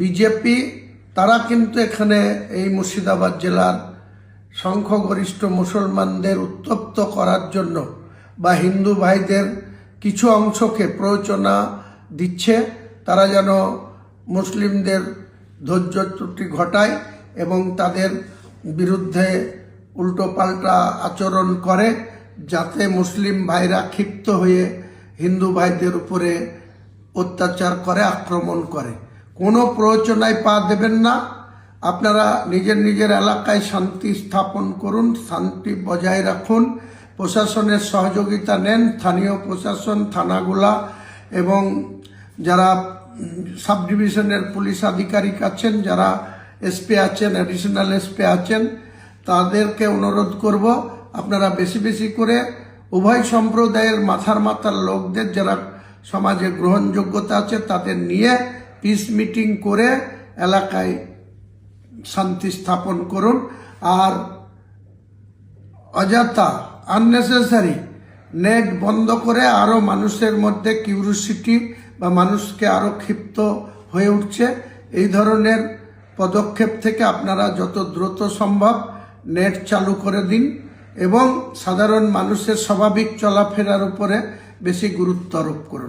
BJP, তারা কিন্তু এখানে এই মুর্শিদাবাদ জেলার সংখ্যাগরিষ্ঠ মুসলমানদের উত্তপ্ত করার জন্য বা হিন্দু ভাইদের কিছু অংশকে প্ররোচনা দিচ্ছে। তারা যেন মুসলিমদের ধৈর্য ত্রুটি ঘটায় এবং তাদের বিরুদ্ধে উল্টোপাল্টা আচরণ করে যাতে মুসলিম ভাইরা ক্ষিপ্ত হয়ে হিন্দু ভাইদের উপরে অত্যাচার করে, আক্রমণ করে। কোনো প্ররোচনায় পা দেবেন না। আপনারা নিজের নিজের এলাকায় শান্তি স্থাপন করুন, শান্তি বজায় রাখুন, প্রশাসনের সহযোগিতা নেন, স্থানীয় প্রশাসন, থানাগুলা এবং যারা সাব ডিভিশনের পুলিশ আধিকারিক আছেন, যারা এসপি আছেন অ্যাডিশনাল এসপি আছেন, তাদেরকে অনুরোধ করব, আপনারা বেশি বেশি করে উভয় সম্প্রদায়ের মাথার মাথার লোকদের, যারা সমাজে গ্রহণযোগ্যতা আছে, তাদের নিয়ে পিস মিটিং করে এলাকায় শান্তি স্থাপন করুন। আর অযথা আননেসেসারি নেট বন্ধ করে আরও মানুষের মধ্যে কিউরিসিটি বা মানুষকে আরও ক্ষিপ্ত হয়ে উঠছে। এই ধরনের পদক্ষেপ থেকে আপনারা যত দ্রুত সম্ভব নেট চালু করে দিন এবং সাধারণ মানুষের স্বাভাবিক চলাফেরার উপরে বেশি গুরুত্ব আরোপ করুন।